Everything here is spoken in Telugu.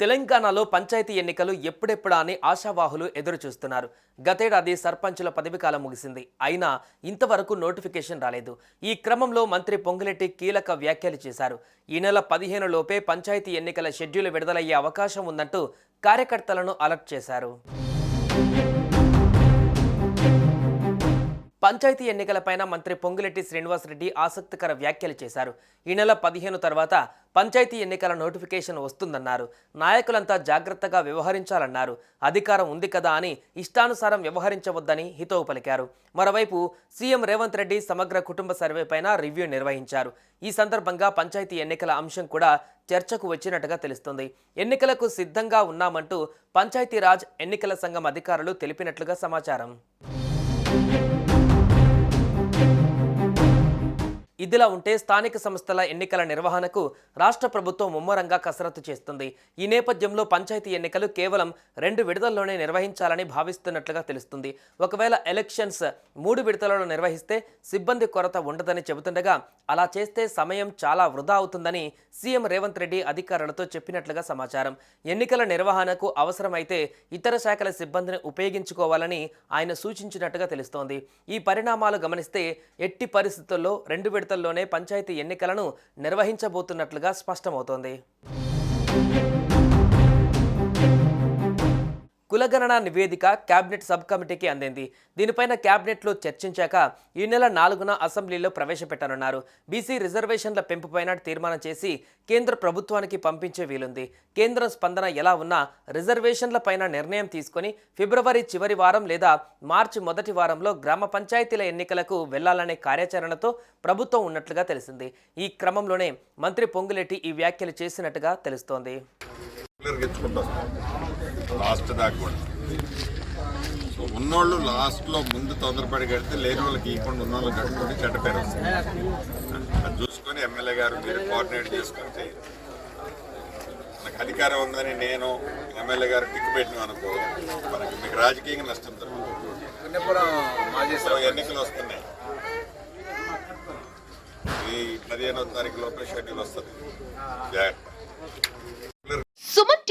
తెలంగాణలో పంచాయతీ ఎన్నికలు ఎప్పుడెప్పుడా అని ఆశావాహులు ఎదురు చూస్తున్నారు గతేడాది సర్పంచుల పదవీకాలం ముగిసింది. అయినా ఇంతవరకు నోటిఫికేషన్ రాలేదు. ఈ క్రమంలో మంత్రి పొంగులెట్టి కీలక వ్యాఖ్యలు చేశారు. ఈ నెల పదిహేను లోపే పంచాయతీ ఎన్నికల షెడ్యూల్ విడుదలయ్యే అవకాశం ఉందంటూ కార్యకర్తలను అలర్ట్ చేశారు. పంచాయతీ ఎన్నికలపైన మంత్రి పొంగులెట్టి శ్రీనివాసరెడ్డి ఆసక్తికర వ్యాఖ్యలు చేశారు. ఈ నెల పదిహేను తర్వాత పంచాయతీ ఎన్నికల నోటిఫికేషన్ వస్తుందన్నారు. నాయకులంతా జాగ్రత్తగా వ్యవహరించాలన్నారు. అధికారం ఉంది కదా అని ఇష్టానుసారం వ్యవహరించవద్దని హితవు పలికారు. మరోవైపు సీఎం రేవంత్ రెడ్డి సమగ్ర కుటుంబ సర్వేపైన రివ్యూ నిర్వహించారు. ఈ సందర్భంగా పంచాయతీ ఎన్నికల అంశం కూడా చర్చకు వచ్చినట్టుగా తెలుస్తుంది. ఎన్నికలకు సిద్ధంగా ఉన్నామంటూ పంచాయతీరాజ్ ఎన్నికల సంఘం అధికారులు తెలిపినట్లుగా సమాచారం. ఇదిలా ఉంటే స్థానిక సంస్థల ఎన్నికల నిర్వహణకు రాష్ట్ర ప్రభుత్వం ముమ్మరంగా కసరత్తు చేస్తుంది. ఈ నేపథ్యంలో పంచాయతీ ఎన్నికలు కేవలం రెండు విడతల్లోనే నిర్వహించాలని భావిస్తున్నట్లుగా తెలుస్తుంది. ఒకవేళ ఎలక్షన్స్ మూడు విడతలలో నిర్వహిస్తే సిబ్బంది కొరత ఉండదని చెబుతుండగా అలా చేస్తే సమయం చాలా వృధా అవుతుందని సీఎం రేవంత్ రెడ్డి అధికారులతో చెప్పినట్లుగా సమాచారం. ఎన్నికల నిర్వహణకు అవసరమైతే ఇతర శాఖల సిబ్బందిని ఉపయోగించుకోవాలని ఆయన సూచించినట్టుగా తెలుస్తోంది. ఈ పరిణామాలు గమనిస్తే ఎట్టి పరిస్థితుల్లో రెండు విడత విడతల్లోనే పంచాయతీ ఎన్నికలను నిర్వహించబోతున్నట్లుగా స్పష్టమవుతోంది. కులగణన నివేదిక కేబినెట్ సబ్ కమిటీకి అందింది. దీనిపైన కేబినెట్లో చర్చించాక ఈ నెల నాలుగున అసెంబ్లీలో ప్రవేశపెట్టనున్నారు. బీసీ రిజర్వేషన్ల పెంపుపైన తీర్మానం చేసి కేంద్ర ప్రభుత్వానికి పంపించే వీలుంది. కేంద్రం స్పందన ఎలా ఉన్నా రిజర్వేషన్లపైన నిర్ణయం తీసుకొని ఫిబ్రవరి చివరి వారం లేదా మార్చి మొదటి వారంలో గ్రామ పంచాయతీల ఎన్నికలకు వెళ్ళాలనే కార్యాచరణతో ప్రభుత్వం ఉన్నట్లుగా తెలిసింది. ఈ క్రమంలోనే మంత్రి పొంగులెట్టి ఈ వ్యాఖ్యలు చేసినట్టుగా తెలుస్తోంది. లాస్ట్ దాకా కూడా. సో ఉన్నోళ్ళు లాస్ట్లో ముందు తొందరపడి కడితే లేని వాళ్ళకి ఇవ్వకుండా ఉన్న వాళ్ళకి కట్టుకుంటే చెడ్డ పేరు వస్తుంది. అది చూసుకొని ఎమ్మెల్యే గారు మీరు కోఆర్డినేట్ చేసుకొని చేయండి. నాకు అధికారం ఉందని నేను ఎమ్మెల్యే గారు టిక్ పెట్టిన అనుకో మనకి మీకు రాజకీయంగా నష్టం జరుగుతుంది. ఎన్నికలు వస్తున్నాయి. ఈ పదిహేనవ తారీఖు లోపల షెడ్యూల్ వస్తుంది. జాగ్రత్త.